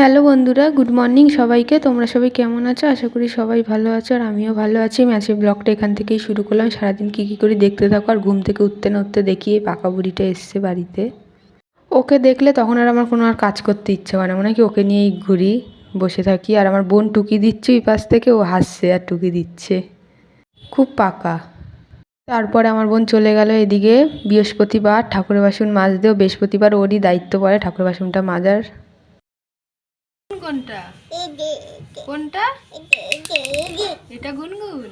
Hello বন্ধুরা, good morning সবাইকে। তোমরা সবাই কেমন আছো? আশা করি সবাই ভালো আছো আর আমিও ভালো আছি। আজকে ব্লগটা এখান থেকেই শুরু করলাম। সারাদিন কী কী করে দেখতে থাকো আর ঘুম থেকে উঠতে না উঠতে দেখি এই পাকা বুড়িটা এসছে বাড়িতে। ওকে দেখলে তখন আর আমার কোনো আর কাজ করতে ইচ্ছে হয় না। মনে কি ওকে নিয়েই ঘুরি, বসে থাকি। আর আমার বোন টুকি দিচ্ছে ওই পাশ থেকে, ও হাসছে আর টুকি দিচ্ছে। খুব পাকা। তারপরে আমার বোন চলে গেল এদিকে। বৃহস্পতিবার ঠাকুরের বাসন মাজতেও বৃহস্পতিবার ওরই দায়িত্ব পড়ে ঠাকুরের বাসনটা মাজার। কোনটা? কোনটা? এটা গুনগুন।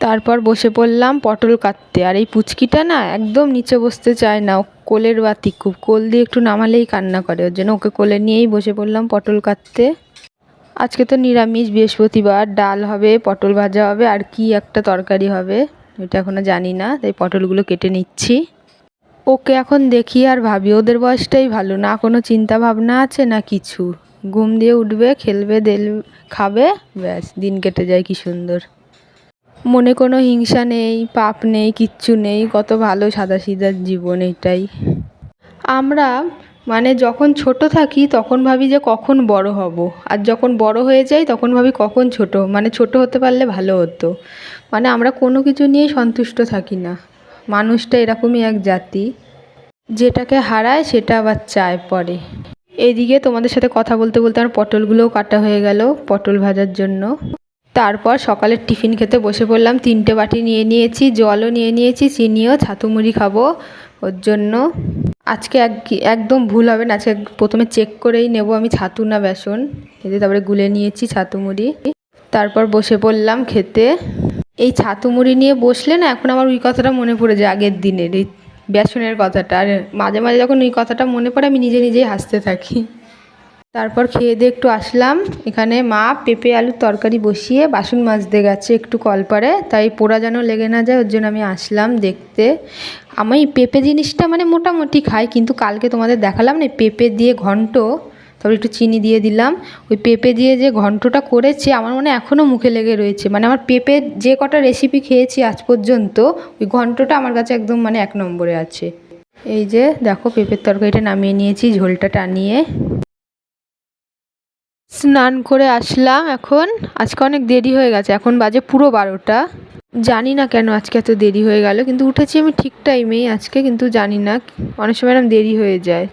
তারপর বসে পড়লাম পটল কাটতে। আর এই পুচকিটা না একদম নিচে বসতে চায় না। ও কোলের বাতি খুব। কোল দিয়ে একটু নামালেই কান্না করে। ওর জন্য ওকে কোলে নিয়েই বসে পড়লাম পটল কাটতে। আজকে তো নিরামিষ বৃহস্পতিবার। ডাল হবে পটল ভাজা হবে আর কি একটা তরকারি হবে এটা এখনও জানি না। তাই পটলগুলো কেটে নিচ্ছি। ওকে এখন দেখি আর ভাবি ওদের বয়সটাই ভালো না? কোনো চিন্তা ভাবনা আছে না কিছু? ঘুম দিয়ে উঠবে, খেলবে, দেল, খাবে, ব্যাস, দিন কেটে যায়, কি সুন্দর। মনে কোনো হিংসা নেই, পাপ নেই, কিচ্ছু নেই, কত ভালো সাদা সিধার জীবন এটাই। আমরা মানে যখন ছোট থাকি, তখন ভাবি যে কখন বড় হব। আর যখন বড় হয়ে যাই, তখন ভাবি কখন ছোট মানে ছোট হতে পারলে ভালো হতো। মানে আমরা কোনো কিছু নিয়েই সন্তুষ্ট থাকি না। মানুষটা এরকমই এক জাতি। যেটাকে হারায়, সেটা আবার চায় পরে। এদিকে তোমাদের সাথে কথা বলতে বলতে আমার পটলগুলোও কাটা হয়ে গেল পটল ভাজার জন্য। তারপর সকালের টিফিন খেতে বসে পড়লাম, তিনটে বাটি নিয়ে নিয়েছি, জলও নিয়ে নিয়েছি, চিনিও ছাতু মুড়ি খাব ওর জন্য। আজকে এক একদম ভুল হবে না, আজকে প্রথমে চেক করেই নেব আমি ছাতু না বেসন। এতে তারপরে গুলে নিয়েছি ছাতু মুড়ি তারপর বসে পড়লাম খেতে। এই ছাতু মুড়ি নিয়ে বসলে না এখন আমার ওই কথাটা মনে পড়ে যায় আগের দিনের, এই বেসনের কথাটা। আর মাঝে মাঝে যখন ওই কথাটা মনে পড়ে, আমি নিজে নিজেই হাসতে থাকি। তারপর খেয়ে দিয়ে একটু আসলাম। এখানে মা পেঁপে আলুর তরকারি বসিয়ে বাসন মাজতে গেছে একটু কলপারে তাই পোড়া যেন লেগে না যায়, ওর জন্য আমি আসলাম দেখতে। আমি পেঁপে জিনিসটা মানে মোটামুটি খাই, কিন্তু কালকে তোমাদের দেখালাম না পেঁপে দিয়ে ঘন্ট তারপর একটু চিনি দিয়ে দিলাম। ওই পেঁপে দিয়ে যে ঘন্টটা করেছে, আমার মনে এখনও মুখে লেগে রয়েছে। মানে আমার পেঁপের যে কটা রেসিপি খেয়েছি আজ পর্যন্ত, ওই ঘন্টটা আমার কাছে একদম মানে এক নম্বরে আছে। এই যে দেখো পেঁপের তরকারিটা নামিয়ে নিয়েছি, ঝোলটা টানিয়ে। স্নান করে আসলাম এখন। আজকে অনেক দেরি হয়ে গেছে, এখন বাজে পুরো বারোটা। জানি না কেন আজকে এত দেরি হয়ে গেল, কিন্তু উঠেছি আমি ঠিক টাইমেই আজকে, কিন্তু জানি না। অনেক সময় এরকম দেরি হয়ে যায়।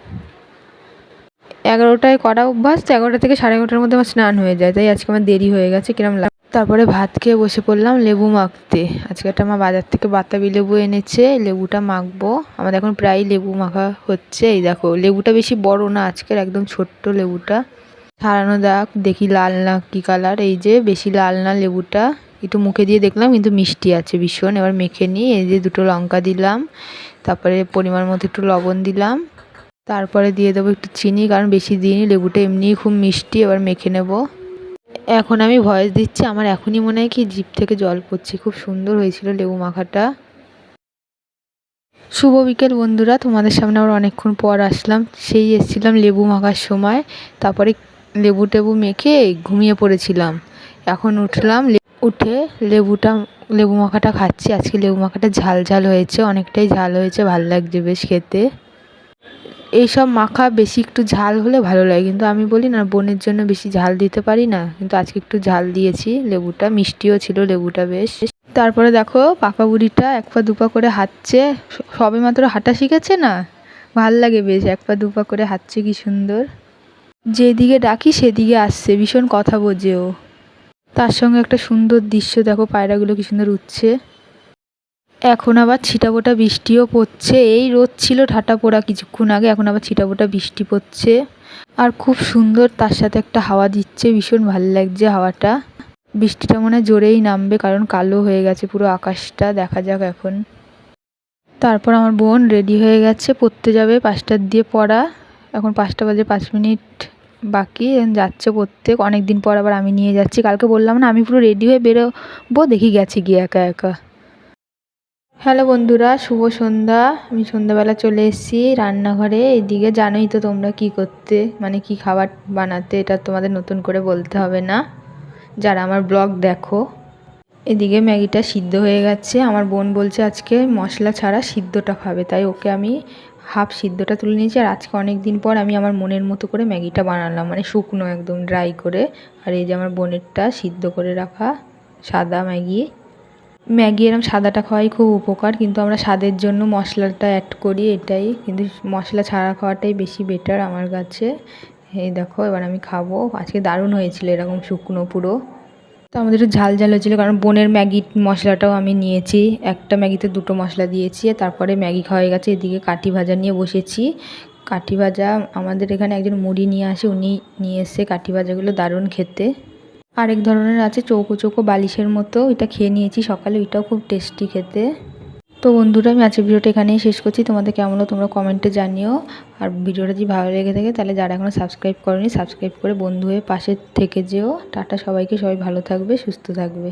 এগারোটায় করা অভ্যাস, তো এগারোটা থেকে সাড়ে এগারোটার মধ্যে আমার স্নান হয়ে যায়। তাই আজকে আমার দেরি হয়ে গেছে, কিরম লাগ তারপরে ভাত খেয়ে বসে পড়লাম লেবু মাখতে। আজকে একটা আমার বাজার থেকে বাতাবি লেবু এনেছে, লেবুটা মাখবো। আমাদের এখন প্রায় লেবু মাখা হচ্ছে, এই দেখো। লেবুটা বেশি বড় না আজকের, একদম ছোট্ট লেবুটা। ছাড়ানো দাগ দেখি লাল না কী কালার। এই যে বেশি লাল না লেবুটা। একটু মুখে দিয়ে দেখলাম, কিন্তু মিষ্টি আছে ভীষণ। এবার মেখে নিই, এই যে দুটো লঙ্কা দিলাম, তারপরে পরিমাণ মতো একটু লবণ দিলাম। তারপরে দিয়ে দেবো একটু চিনি, কারণ বেশি দিইনি, লেবুটা এমনিই খুব মিষ্টি, এবার মেখে নেব। এখন আমি ভয়েস দিচ্ছি, আমার এখনই মনে হয় কি জিপ থেকে জল পড়ছে, খুব সুন্দর হয়েছিল লেবু মাখাটা। শুভ বিকেল বন্ধুরা, তোমাদের সামনে আবার অনেকক্ষণ পর আসলাম, সেই এসেছিলাম লেবু মাখার সময়, তারপরে লেবু টেবু মেখে ঘুমিয়ে পড়েছিলাম। এখন উঠলাম উঠে লেবুটা, লেবু মাখাটা খাচ্ছি, আজকে লেবু মাখাটা ঝাল ঝাল হয়েছে, অনেকটাই ঝাল হয়েছে, ভালো লাগছে বেশ খেতে। এইসব মাখা বেশি একটু ঝাল হলে ভালো লাগে। কিন্তু আমি বলি না, বোনের জন্য বেশি ঝাল দিতে পারি না। কিন্তু আজকে একটু ঝাল দিয়েছি, লেবুটা, মিষ্টিও ছিল লেবুটা বেশ। তারপরে দেখো, পাকা বুড়িটা এক পা দুপা করে হাঁটছে। সবে মাত্র হাঁটা শিখেছে না? ভালো লাগে বেশ, এক পা দুপা করে হাঁটছে কি সুন্দর। যেদিকে ডাকি সেদিকে আসছে, ভীষণ কথা বোঝে ও। তার সঙ্গে একটা সুন্দর দৃশ্য দেখো, পায়রাগুলো কি সুন্দর উঠছে। এখন আবার ছিটাফোটা বৃষ্টিও পড়ছে। এই রোদ ছিল ঠাটা পোড়া কিছুক্ষণ আগে, এখন আবার ছিটাফোটা বৃষ্টি পড়ছে। আর খুব সুন্দর, তার সাথে একটা হাওয়া দিচ্ছে, ভীষণ ভালো লাগছে হাওয়াটা। বৃষ্টিটা মনে জোরেই নামবে, কারণ কালো হয়ে গেছে পুরো আকাশটা, দেখা যাক এখন। তারপর আমার বোন রেডি হয়ে গেছে, পড়তে যাবে পাঁচটার দিয়ে পড়া। এখন পাঁচটা বাজে পাঁচ মিনিট বাকি যাচ্ছে পড়তে। অনেক দিন পর আবার আমি নিয়ে যাচ্ছি। কালকে বললাম না, আমি পুরো রেডি হয়ে বেরোবো, দেখি গেছি গিয়ে একা একা। হ্যালো বন্ধুরা, শুভ সন্ধ্যা। আমি সন্ধ্যাবেলা চলে এসেছি রান্নাঘরে। এইদিকে জানোই তো তোমরা কি করতে মানে কি খাবার বানাতে, এটা তোমাদের নতুন করে বলতে হবে না। যারা আমার ব্লগ দেখো, এদিকে ম্যাগিটা সিদ্ধ হয়ে গেছে। আমার বোন বলছে আজকে মশলা ছাড়া সিদ্ধটা খাবে, তাই ওকে আমি হাফ সিদ্ধটা তুলে নিয়েছি। আর আজকে অনেক দিন পর আমি আমার মনের মতো করে ম্যাগিটা বানালাম মানে শুকনো একদম, ড্রাই করে। আর এই যে আমার বোনেরটা সিদ্ধ করে রাখা সাদা ম্যাগি। ম্যাগি এরম সাদাটা খাওয়াই খুব উপকার, কিন্তু আমরা স্বাদের জন্য মশলাটা অ্যাড করি এটাই। কিন্তু মশলা ছাড়া খাওয়াটাই বেশি বেটার আমার কাছে। এই দেখো, এবার আমি খাব। আজকে দারুণ হয়েছিল এরকম শুকনো পুরো। তো আমাদের একটু ঝাল ঝাল হয়েছিলো, কারণ বোনের ম্যাগি মশলাটাও আমি নিয়েছি। একটা ম্যাগিতে দুটো মশলা দিয়েছি তারপরে ম্যাগি খাওয়া গেছে। এদিকে কাঠি ভাজা নিয়ে বসেছি। কাঠি ভাজা আমাদের এখানে একজন মুড়ি নিয়ে আসে, উনি নিয়ে এসে কাঠি ভাজাগুলো দারুণ খেতে। আরেক ধরনের আছে চৌকো চৌকো বালিশের মতো। ওইটা খেয়ে নিয়েছি সকালে, ওইটাও খুব টেস্টি খেতে। তো বন্ধুরা, আমি আজকের ভিডিওটা এখানেই শেষ করছি। তোমাদের কেমন তোমরা কমেন্টে জানিও। আর ভিডিওটা যদি ভালো লেগে থাকে, তাহলে যারা এখনও সাবস্ক্রাইব করেনি, সাবস্ক্রাইব করে বন্ধু হয়ে পাশে থেকে যেও। টাটা সবাইকে, সবাই ভালো থাকবে, সুস্থ থাকবে।